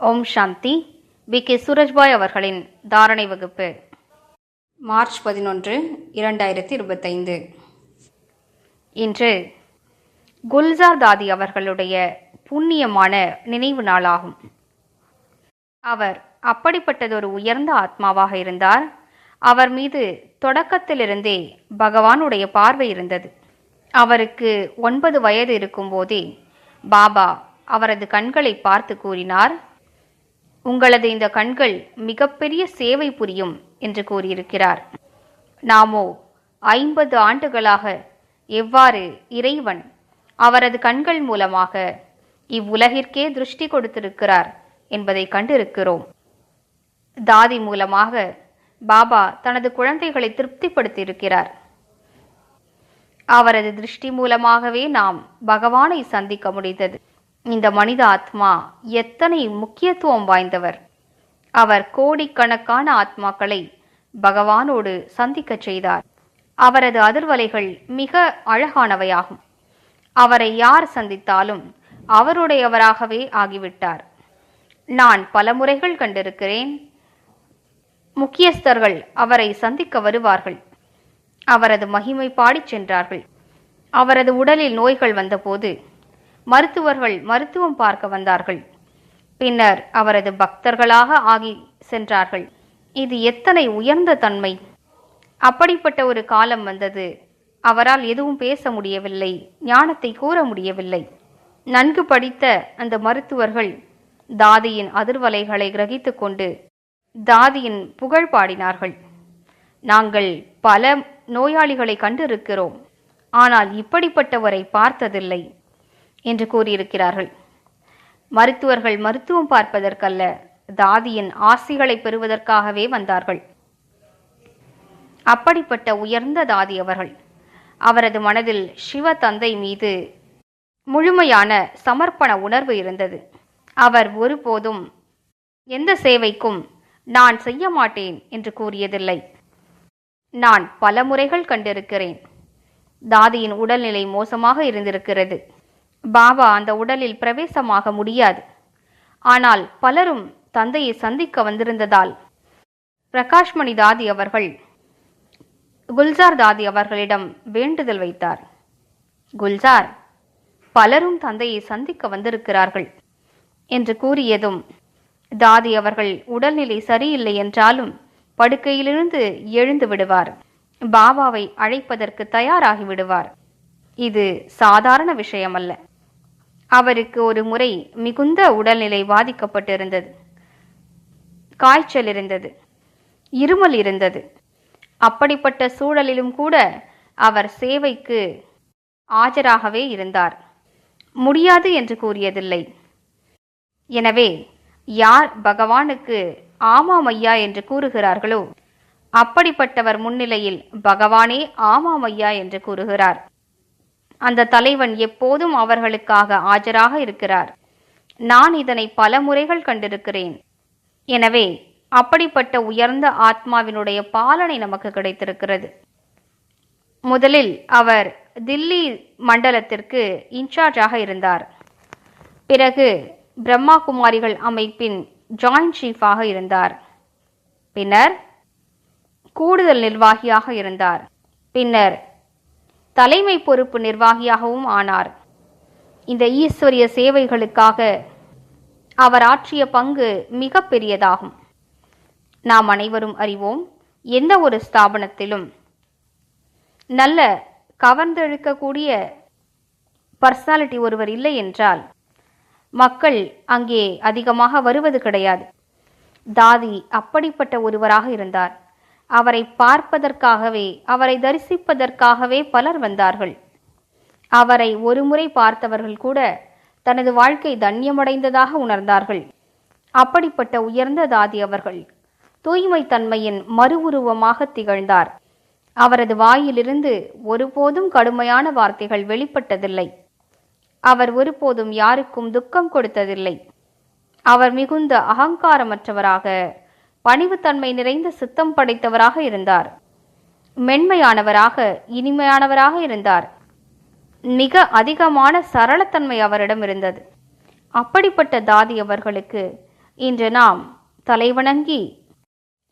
Om Shanti. We. K. Surajbhai அவர்களின் தாரணை வகுப்பு. மார்ச் பதினொன்று இரண்டாயிரத்தி இருபத்தைந்து இன்று குல்சார் தாதி அவர்களுடைய புண்ணியமான நினைவு நாளாகும். அவர் அப்படிப்பட்டதொரு உயர்ந்த ஆத்மாவாக இருந்தார். அவர் மீது தொடக்கத்திலிருந்தே பகவானுடைய பார்வை இருந்தது. அவருக்கு ஒன்பது வயது இருக்கும்போதே பாபா அவரது கண்களை பார்த்து கூறினார் உங்களது இந்த கண்கள் மிகப்பெரிய சேவை புரியும் என்று கூறியிருக்கிறார். நாமோ ஐம்பது ஆண்டுகளாக எவ்வாறு இறைவன் அவரது கண்கள் மூலமாக இவ்வுலகிற்கே திருஷ்டி கொடுத்திருக்கிறார் என்பதை கண்டிருக்கிறோம். தாதி மூலமாக பாபா தனது குழந்தைகளை திருப்திப்படுத்தியிருக்கிறார். அவரது திருஷ்டி மூலமாகவே நாம் பகவானை சந்திக்க முடிந்தது. இந்த மனித ஆத்மா எத்தனை முக்கியத்துவம் வாய்ந்தவர். அவர் கோடிக்கணக்கான ஆத்மாக்களை பகவானோடு சந்திக்கச் செய்தார். அவரது அதிர்வலைகள் மிக அழகானவையாகும். அவரை யார் சந்தித்தாலும் அவருடையவராகவே ஆகிவிட்டார். நான் பல முறைகள் கண்டிருக்கிறேன். முக்கியஸ்தர்கள் அவரை சந்திக்க வருவார்கள். அவரது மகிமை பாடிச் சென்றார்கள். அவரது உடலில் நோய்கள் வந்தபோது மருத்துவர்கள் மருத்துவம் பார்க்க வந்தார்கள். பின்னர் அவரது பக்தர்களாக ஆகி சென்றார்கள். இது எத்தனை உயர்ந்த தன்மை! அப்படிப்பட்ட ஒரு காலம் வந்தது. அவரால் எதுவும் பேச முடியவில்லை ஞானத்தை கூற முடியவில்லை. நன்கு படித்த அந்த மருத்துவர்கள் தாதியின் அதிர்வலைகளை கிரகித்து கொண்டு தாதியின் புகழ் பாடினார்கள். நாங்கள் பல நோயாளிகளை கண்டிருக்கிறோம். ஆனால் இப்படிப்பட்டவரை பார்த்ததில்லை. என்று கூறியிருக்கிறார்கள். மருத்துவர்கள் மருத்துவம் பார்ப்பதற்கல்ல தாதியின் ஆசிகளை பெறுவதற்காகவே வந்தார்கள். அப்படிப்பட்ட உயர்ந்த தாதி அவர்கள். அவரது மனதில் சிவ தந்தை மீது முழுமையான சமர்ப்பண உணர்வு இருந்தது. அவர் ஒருபோதும் எந்த சேவைக்கும் நான் செய்ய மாட்டேன் என்று கூறியதில்லை. நான் பல முறைகள் கண்டிருக்கிறேன். தாதியின் உடல்நிலை மோசமாக இருந்திருக்கிறது. பாபா அந்த உடலில் பிரவேசமாக முடியாது. ஆனால் பலரும் தந்தையை சந்திக்க வந்திருந்ததால் பிரகாஷ்மணி தாதி அவர்கள் குல்சார் தாதி அவர்களிடம் வேண்டுதல் வைத்தார். குல்சார் பலரும் தந்தையை சந்திக்க வந்திருக்கிறார்கள் என்று கூறியதும் தாதி அவர்கள் உடல்நிலை சரியில்லை என்றாலும் படுக்கையிலிருந்து எழுந்து விடுவார். பாபாவை அழைப்பதற்கு தயாராகி விடுவார். இது சாதாரண விஷயமல்ல. அவருக்கு ஒரு முறை மிகுந்த உடல்நிலை பாதிக்கப்பட்டிருந்தது. காய்ச்சல் இருந்தது இருமல் இருந்தது. அப்படிப்பட்ட சூழலிலும் கூட அவர் சேவைக்கு ஆஜராகவே இருந்தார். முடியாது என்று கூறியதில்லை. எனவே யார் பகவானுக்கு ஆமாம் ஐயா என்று கூறுகிறார்களோ அப்படிப்பட்டவர் முன்னிலையில் பகவானே ஆமாம் ஐயா என்று கூறுகிறார். அந்த தலைவன் எப்போதும் அவர்களுக்காக ஆஜராக இருக்கிறார். நான் இதனை பல முறைகள் கண்டிருக்கிறேன். எனவே அப்படிப்பட்ட உயர்ந்த ஆத்மாவினுடைய பாலனை நமக்கு கிடைத்திருக்கிறது. முதலில் அவர் தில்லி மண்டலத்திற்கு இன்சார்ஜாக இருந்தார். பிறகு பிரம்மா குமாரிகள் அமைப்பின் ஜாயிண்ட் சீஃபாக இருந்தார். பின்னர் கூடுதல் நிர்வாகியாக இருந்தார். பின்னர் தலைமை பொறுப்பு நிர்வாகியாகவும் ஆனார். இந்த ஈஸ்வரிய சேவைகளுக்காக அவர் ஆற்றிய பங்கு மிக பெரியதாகும் நாம் அனைவரும் அறிவோம் எந்த ஒரு ஸ்தாபனத்திலும் நல்ல கவர்ந்தெழுக்கக்கூடிய பர்சனாலிட்டி ஒருவர் இல்லை என்றால் மக்கள் அங்கே அதிகமாக வருவது கிடையாது. தாதி அப்படிப்பட்ட ஒருவராக இருந்தார். அவரை பார்ப்பதற்காகவே அவரை தரிசிப்பதற்காகவே பலர் வந்தார்கள். அவரை ஒருமுறை பார்த்தவர்கள் கூட தனது வாழ்க்கை தன்யமடைந்ததாக உணர்ந்தார்கள். அப்படிப்பட்ட உயர்ந்த தாதி அவர்கள் தூய்மை தன்மையின் மறு உருவமாக திகழ்ந்தார். அவரது வாயிலிருந்து ஒருபோதும் கடுமையான வார்த்தைகள் வெளிப்பட்டதில்லை. அவர் ஒருபோதும் யாருக்கும் துக்கம் கொடுத்ததில்லை. அவர் மிகுந்த அகங்காரமற்றவராக பணிவுத்தன்மை நிறைந்த சித்தம் படைத்தவராக இருந்தார். மென்மையானவராக இனிமையானவராக இருந்தார். மிக அதிகமான சரளத்தன்மை அவரிடம் இருந்தது. அப்படிப்பட்ட தாதி அவர்களுக்கு இன்று நாம் தலைவணங்கி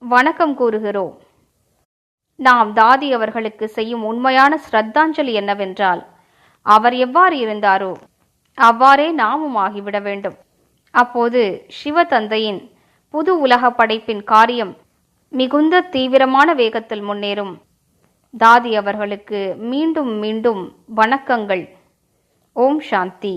வணக்கம் கூறுகிறோம். நாம் தாதி அவர்களுக்கு செய்யும் உண்மையான ஸ்ரத்தாஞ்சலி என்னவென்றால் அவர் எவ்வாறு இருந்தாரோ அவ்வாறே நாமும் ஆகிவிட வேண்டும். அப்போது சிவதந்தையின் புது உலக படைப்பின் காரியம் மிகுந்த தீவிரமான வேகத்தில் முன்னேறும். தாதி அவர்களுக்கு மீண்டும் மீண்டும் வணக்கங்கள். ஓம் சாந்தி.